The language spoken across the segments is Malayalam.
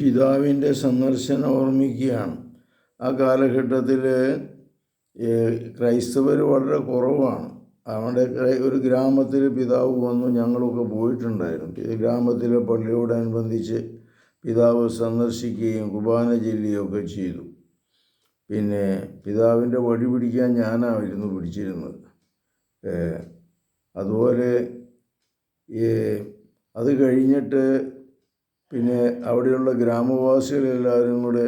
പിതാവിന്റെ സന്ദർശനം ഓർമ്മിക്കുകയാണ്. ആ കാലഘട്ടത്തിൽ ക്രൈസ്തവർ വളരെ കുറവാണ്. അവിടെ ഒരു ഗ്രാമത്തിൽ പിതാവ് വന്നു ഞങ്ങളൊക്കെ പോയിട്ടുണ്ടായിരുന്നു. ഗ്രാമത്തിലെ പള്ളിയോടനുബന്ധിച്ച് പിതാവ് സന്ദർശിക്കുകയും കുബാന ചെല്ലുകയൊക്കെ ചെയ്തു. പിന്നെ പിതാവിന്റെ വഴി പിടിക്കാൻ ഞാനായിരുന്നു പിടിച്ചിരുന്നത്. അതുപോലെ അത് കഴിഞ്ഞിട്ട് പിന്നെ അവിടെയുള്ള ഗ്രാമവാസികളെല്ലാവരും കൂടെ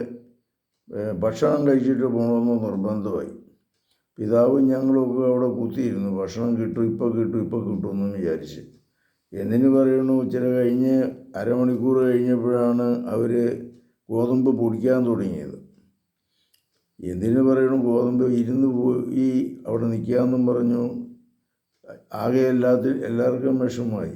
ഭക്ഷണം കഴിച്ചിട്ട് പോകണമെന്ന് നിർബന്ധമായി. പിതാവും ഞങ്ങളൊക്കെ അവിടെ കുത്തിയിരുന്നു. ഭക്ഷണം കിട്ടും ഇപ്പോൾ കിട്ടും ഇപ്പോൾ കിട്ടുമെന്ന് വിചാരിച്ച്. എന്തിനു പറയണു? ചില കഴിഞ്ഞ് അരമണിക്കൂർ കഴിഞ്ഞപ്പോഴാണ് അവർ ഗോതമ്പ് പൊടിക്കാൻ തുടങ്ങിയത്. എന്തിനു പറയണു? ഗോതമ്പ് ഇരുന്ന് പോയി അവിടെ നിൽക്കാമെന്നും പറഞ്ഞു. ആകെ എല്ലാത്തിൽ എല്ലാവർക്കും വിഷമമായി.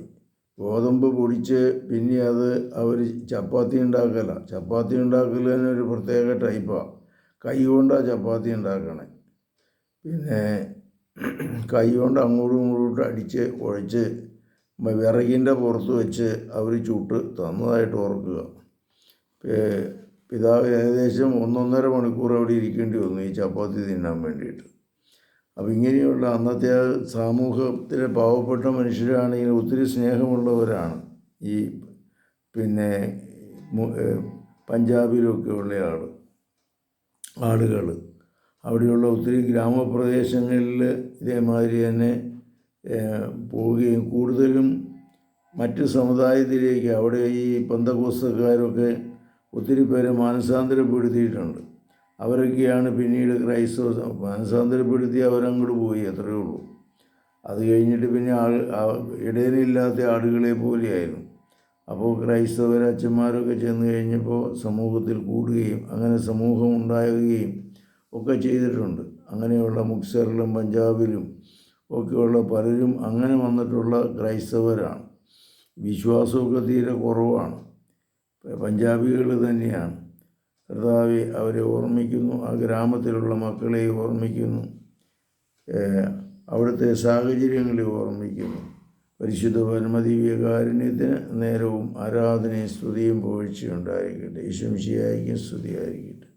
ഗോതമ്പ് പൊടിച്ച് പിന്നെ അത് അവർ ചപ്പാത്തി ഉണ്ടാക്കല. ചപ്പാത്തി ഉണ്ടാക്കലതിന് ഒരു പ്രത്യേക ടൈപ്പാണ് കൈ കൊണ്ടാണ് ചപ്പാത്തി ഉണ്ടാക്കണേ. പിന്നെ കൈ കൊണ്ട് അങ്ങോട്ടും ഇങ്ങോട്ടും അടിച്ച് കുഴച്ച് വിറകിന്റെ പുറത്ത് വെച്ച് അവർ ചുട്ട് തന്നതായിട്ട് ഓർക്കുക. പിതാവ് ഏകദേശം ഒന്നൊന്നര മണിക്കൂർ അവിടെ ഇരിക്കേണ്ടി വന്നു ഈ ചപ്പാത്തി തിന്നാൻ വേണ്ടിയിട്ട്. അപ്പം ഇങ്ങനെയുള്ള അന്നത്തെ സമൂഹത്തിലെ പാവപ്പെട്ട മനുഷ്യരാണെങ്കിൽ ഒത്തിരി സ്നേഹമുള്ളവരാണ്. ഈ പിന്നെ പഞ്ചാബിലൊക്കെ ഉള്ള ആൾ ആളുകൾ അവിടെയുള്ള ഒത്തിരി ഗ്രാമപ്രദേശങ്ങളിൽ ഇതേമാതിരി തന്നെ പോവുകയും കൂടുതലും മറ്റ് സമുദായത്തിലേക്ക് അവിടെ ഈ പന്തകോസ്തക്കാരൊക്കെ ഒത്തിരി പേരെ മാനസാന്തരപ്പെടുത്തിയിട്ടുണ്ട്. അവരൊക്കെയാണ് പിന്നീട് ക്രൈസ്തവ മനസ്സാന്തരപ്പെടുത്തി അവരങ്ങോട്ട് പോയി അത്രയേ ഉള്ളൂ. അത് കഴിഞ്ഞിട്ട് പിന്നെ ആൾ ഇടയിലില്ലാത്ത ആളുകളെ പോലെയായിരുന്നു. അപ്പോൾ ക്രൈസ്തവരച്ഛന്മാരൊക്കെ ചെന്ന് കഴിഞ്ഞപ്പോൾ സമൂഹത്തിൽ കൂടുകയും അങ്ങനെ സമൂഹം ഉണ്ടാകുകയും ഒക്കെ ചെയ്തിട്ടുണ്ട്. അങ്ങനെയുള്ള മുക്സറിലും പഞ്ചാബിലും ഒക്കെയുള്ള പലരും അങ്ങനെ വന്നിട്ടുള്ള ക്രൈസ്തവരാണ്. വിശ്വാസമൊക്കെ തീരെ കുറവാണ്. പഞ്ചാബികൾ തന്നെയാണ്. കർത്താവെ അവരെ ഓർമ്മിക്കുന്നു. ആ ഗ്രാമത്തിലുള്ള മക്കളെ ഓർമ്മിക്കുന്നു. അവിടുത്തെ സാഹചര്യങ്ങളെ ഓർമ്മിക്കുന്നു. പരിശുദ്ധ പരമദിവ്യകാരുണ്യത്തിന് നേരവും ആരാധനയും സ്തുതിയും പോഴ്ചയുണ്ടായിരിക്കട്ടെ ഈശംശിയായിരിക്കും സ്തുതിയായിരിക്കും